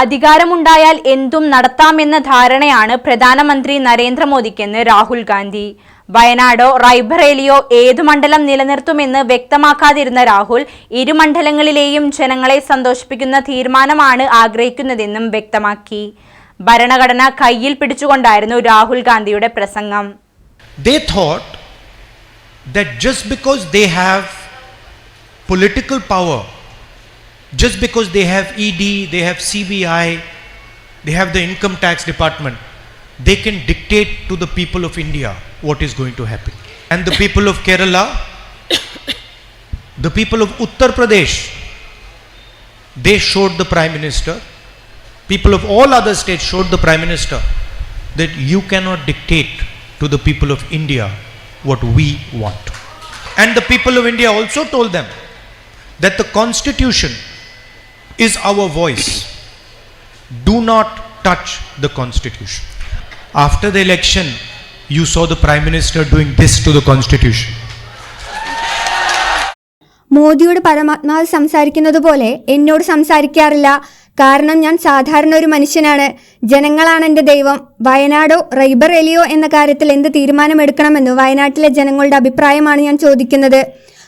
അധികാരമുണ്ടായാൽ എന്തും നടത്താമെന്ന ധാരണയാണ് പ്രധാനമന്ത്രി നരേന്ദ്രമോദിക്കെന്ന് രാഹുൽ ഗാന്ധി. വയനാടോ റൈബറേലിയോ ഏതു മണ്ഡലം നിലനിർത്തുമെന്ന് വ്യക്തമാക്കാതിരുന്ന രാഹുൽ ഇരു മണ്ഡലങ്ങളിലെയും ജനങ്ങളെ സന്തോഷിപ്പിക്കുന്ന തീരുമാനമാണ് ആഗ്രഹിക്കുന്നതെന്നും വ്യക്തമാക്കി. ഭരണഘടന കയ്യിൽ പിടിച്ചുകൊണ്ടായിരുന്നു രാഹുൽ ഗാന്ധിയുടെ പ്രസംഗം. That just because they have political power, just because they have ED, they have CBI, they have the income tax department, they can dictate to the people of India what is going to happen. And the people of Kerala, the people of Uttar Pradesh, they showed the Prime Minister, people of all other states showed the Prime Minister that you cannot dictate to the people of India what we want. And the people of India also told them that the Constitution is our voice. Do not touch the Constitution. After the election, you saw the Prime Minister doing this to the Constitution. മോദിയോട് പരമാത്മാവ് സംസാരിക്കുന്നത് പോലെ എന്നോട് സംസാരിക്കാറില്ല കാരണം ഞാൻ സാധാരണ ഒരു മനുഷ്യനാണ് ജനങ്ങളാണ് എന്റെ ദൈവം വയനാടോ റൈബറേലിയോ എന്ന കാര്യത്തിൽ എന്ത് തീരുമാനമെടുക്കണമെന്ന് വയനാട്ടിലെ ജനങ്ങളുടെ അഭിപ്രായമാണ് ഞാൻ ചോദിക്കുന്നത്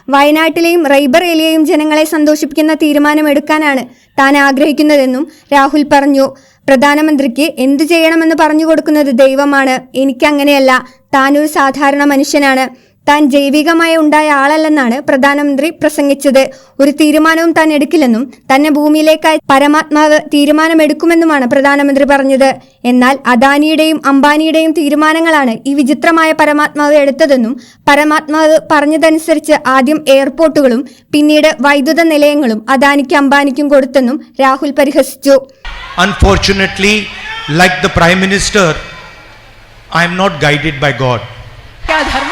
വയനാട്ടിലെയും റൈബറേലിയയും ജനങ്ങളെ സന്തോഷിപ്പിക്കുന്ന തീരുമാനമെടുക്കാനാണ് താൻ ആഗ്രഹിക്കുന്നതെന്നും രാഹുൽ പറഞ്ഞു. പ്രധാനമന്ത്രിക്ക് എന്തു ചെയ്യണമെന്ന് പറഞ്ഞു കൊടുക്കുന്നത് ദൈവമാണ്. എനിക്കങ്ങനെയല്ല. താനൊരു സാധാരണ മനുഷ്യനാണ്. താൻ ജൈവികമായി ഉണ്ടായ ആളല്ലെന്നാണ് പ്രധാനമന്ത്രി പ്രസംഗിച്ചത്. ഒരു തീരുമാനവും താൻ എടുക്കില്ലെന്നും തന്നെ ഭൂമിയിലേക്കായി പരമാത്മാവ് തീരുമാനമെടുക്കുമെന്നുമാണ് പ്രധാനമന്ത്രി പറഞ്ഞത്. എന്നാൽ അദാനിയുടെയും അംബാനിയുടെയും തീരുമാനങ്ങളാണ് ഈ വിചിത്രമായ പരമാത്മാവ് എടുത്തതെന്നും പരമാത്മാവ് പറഞ്ഞതനുസരിച്ച് ആദ്യം എയർപോർട്ടുകളും പിന്നീട് വൈദ്യുത നിലയങ്ങളും അദാനിക്കും അംബാനിക്കും കൊടുത്തെന്നും രാഹുൽ പരിഹസിച്ചു. Unfortunately, like the Prime Minister, I am not guided by God.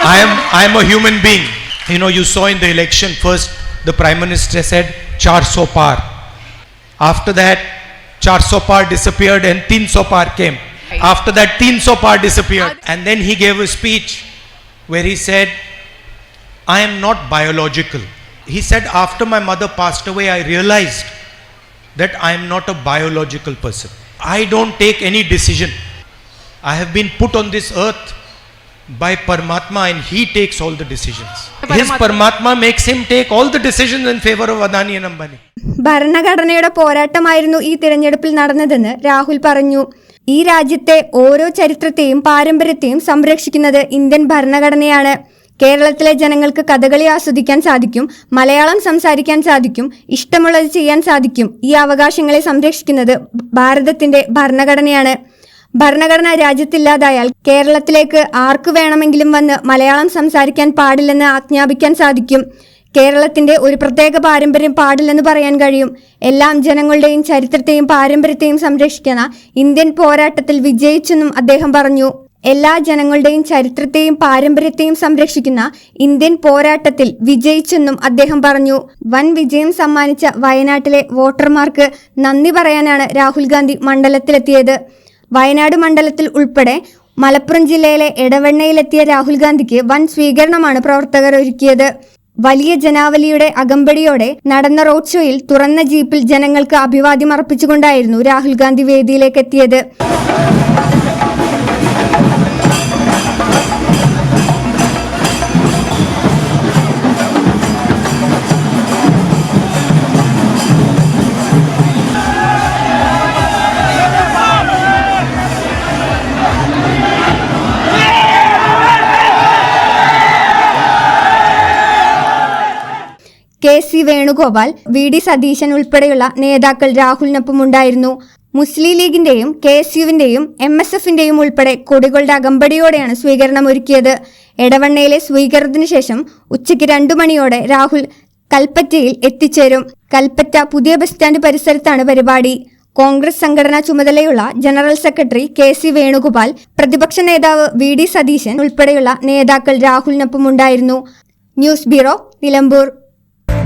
I am, I am a human being. You know, you saw in the election, first the Prime Minister said, 400 par. After that, 400 par disappeared and 300 par came. After that, 300 par disappeared. And then he gave a speech where he said, I am not biological. He said, after my mother passed away, I realized that I am not a biological person. I don't take any decision. I have been put on this earth by Paramatma and he takes all the decisions. His Paramatma makes him take all the decisions in favor of Adani and Ambani. ഭരണഘടനയുടെ പോരാട്ടമായിരുന്നു ഈ തിരഞ്ഞെടുപ്പിൽ നടന്നതെന്ന് രാഹുൽ പറഞ്ഞു. ഈ രാജ്യത്തെ ഓരോ ചരിത്രത്തെയും പാരമ്പര്യത്തെയും സംരക്ഷിക്കുന്നത് ഇന്ത്യൻ ഭരണഘടനയാണ്. കേരളത്തിലെ ജനങ്ങൾക്ക് കഥകളി ആസ്വദിക്കാൻ സാധിക്കും മലയാളം സംസാരിക്കാൻ സാധിക്കും ഇഷ്ടമുള്ളത് ചെയ്യാൻ സാധിക്കും. ഈ അവകാശങ്ങളെ സംരക്ഷിക്കുന്നത് ഭാരതത്തിന്റെ ഭരണഘടനയാണ്. ഭരണഘടന രാജ്യത്തില്ലാതായാൽ കേരളത്തിലേക്ക് ആർക്കു വേണമെങ്കിലും വന്ന് മലയാളം സംസാരിക്കാൻ പാടില്ലെന്ന് ആജ്ഞാപിക്കാൻ സാധിക്കും. കേരളത്തിന്റെ ഒരു പ്രത്യേക പാരമ്പര്യം പാടില്ലെന്ന് പറയാൻ കഴിയും. എല്ലാം ജനങ്ങളുടെയും ചരിത്രത്തെയും പാരമ്പര്യത്തെയും സംരക്ഷിക്കുന്ന ഇന്ത്യൻ പോരാട്ടത്തിൽ വിജയിച്ചെന്നും അദ്ദേഹം പറഞ്ഞു. എല്ലാ ജനങ്ങളുടെയും ചരിത്രത്തെയും പാരമ്പര്യത്തെയും സംരക്ഷിക്കുന്ന ഇന്ത്യൻ പോരാട്ടത്തിൽ വിജയിച്ചെന്നും അദ്ദേഹം പറഞ്ഞു. വൻ വിജയം സമ്മാനിച്ച വയനാട്ടിലെ വോട്ടർമാർക്ക് നന്ദി പറയാനാണ് രാഹുൽ ഗാന്ധി മണ്ഡലത്തിലെത്തിയത്. വയനാട് മണ്ഡലത്തിൽ ഉൾപ്പെടെ മലപ്പുറം ജില്ലയിലെ എടവണ്ണയിലെത്തിയ രാഹുൽ ഗാന്ധിക്ക് വൻ സ്വീകരണമാണ് പ്രവർത്തകർ ഒരുക്കിയത്. വലിയ ജനാവലിയുടെ അകമ്പടിയോടെ നടന്ന റോഡ് ഷോയിൽ തുറന്ന ജീപ്പിൽ ജനങ്ങൾക്ക് അഭിവാദ്യം അർപ്പിച്ചുകൊണ്ടായിരുന്നു രാഹുൽ ഗാന്ധി വേദിയിലേക്ക് എത്തിയത്. K C Venugopal V D Satheesan ഉൾപ്പെടെയുള്ള നേതാക്കൾ രാഹുലിനൊപ്പം ഉണ്ടായിരുന്നു. മുസ്ലിം ലീഗിന്റെയും കെ എസ് യുവിന്റെയും എം എസ് എഫിന്റെയും ഉൾപ്പെടെ കൊടികളുടെ അകമ്പടിയോടെയാണ് സ്വീകരണം ഒരുക്കിയത്. എടവണ്ണയിലെ സ്വീകരണത്തിന് ശേഷം ഉച്ചയ്ക്ക് രണ്ടു മണിയോടെ രാഹുൽ കൽപ്പറ്റയിൽ എത്തിച്ചേരും. കൽപ്പറ്റ പുതിയ ബസ് സ്റ്റാൻഡ് പരിസരത്താണ് പരിപാടി. കോൺഗ്രസ് സംഘടനാ ചുമതലയുള്ള general secretary K C Venugopal പ്രതിപക്ഷ നേതാവ് വി ഡി സതീശൻ ഉൾപ്പെടെയുള്ള നേതാക്കൾ രാഹുലിനൊപ്പമുണ്ടായിരുന്നു news bureau Nilambur.